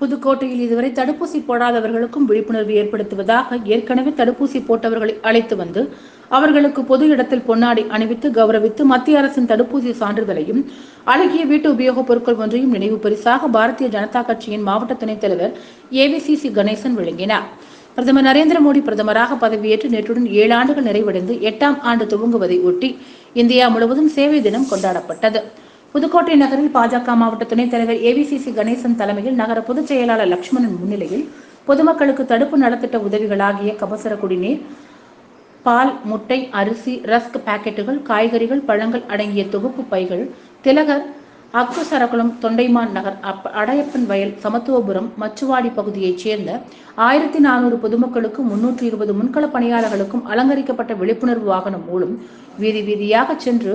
புதுக்கோட்டையில் இதுவரை தடுப்பூசி போடாதவர்களுக்கும் விழிப்புணர்வு ஏற்படுத்துவதாக ஏற்கனவே தடுப்பூசி போட்டவர்களை அழைத்து வந்து அவர்களுக்கு பொது இடத்தில் பொன்னாடி அணிவித்து கௌரவித்து மத்திய அரசின் தடுப்பூசி சான்றிதழையும் அழகிய வீட்டு உபயோகப் பொருட்கள் ஒன்றையும் நினைவு பரிசாக பாரதிய ஜனதா கட்சியின் மாவட்ட துணைத் தலைவர் ஏவிசிசி கணேசன் வழங்கினார். பிரதமர் நரேந்திர மோடி பிரதமராக பதவியேற்று நேற்றுடன் ஏழு ஆண்டுகள் நிறைவடைந்து எட்டாம் ஆண்டு துவங்குவதை ஒட்டி இந்தியா முழுவதும் சேவை தினம் கொண்டாடப்பட்டது. புதுக்கோட்டை நகரில் பாஜக மாவட்ட துணைத் தலைவர் ஏவிசிசி கணேசன் தலைமையில் நகர பொதுச் செயலாளர் லட்சுமணன் முன்னிலையில் பொதுமக்களுக்கு தடுப்பு நலத்திட்ட உதவிகளாகிய கபசர குடிநீர் பால் முட்டை அரிசி ரஸ்க் பாக்கெட்டுகள் காய்கறிகள் பழங்கள் அடங்கிய தொகுப்பு பைகள் திலகர் அக்குசரகுளம் தொண்டைமான் நகர் அடையப்பன் வயல் சமத்துவபுரம் மச்சுவாடி பகுதியைச் சேர்ந்த ஆயிரத்தி நானூறு பொதுமக்களுக்கும் முன்னூற்றி இருபது முன்கள பணியாளர்களுக்கும் அலங்கரிக்கப்பட்ட விழிப்புணர்வு வாகனம் மூலம் வீதி வீதியாக சென்று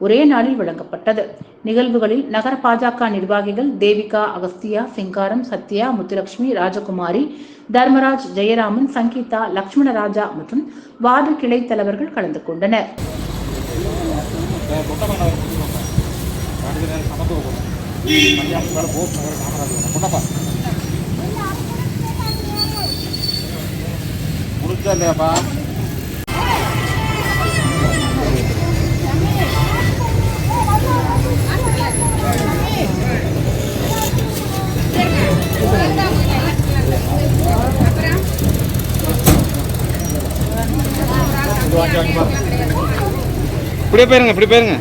ஒரே நாளில் வழங்கப்பட்டது நிகழ்வுகளில் நகர பாஜக நிர்வாகிகள் தேவிகா அகஸ்தியா சிங்காரம் சத்யா முத்துலட்சுமி ராஜகுமாரி தர்மராஜ் ஜெயராமன் சங்கீதா லக்ஷ்மணராஜா மற்றும் வார்டு கிளை தலைவர்கள் கலந்து கொண்டனர். முடிச்சா இல்லையாப்பா? இப்படியே போயிருங்க இப்படி போயிருங்க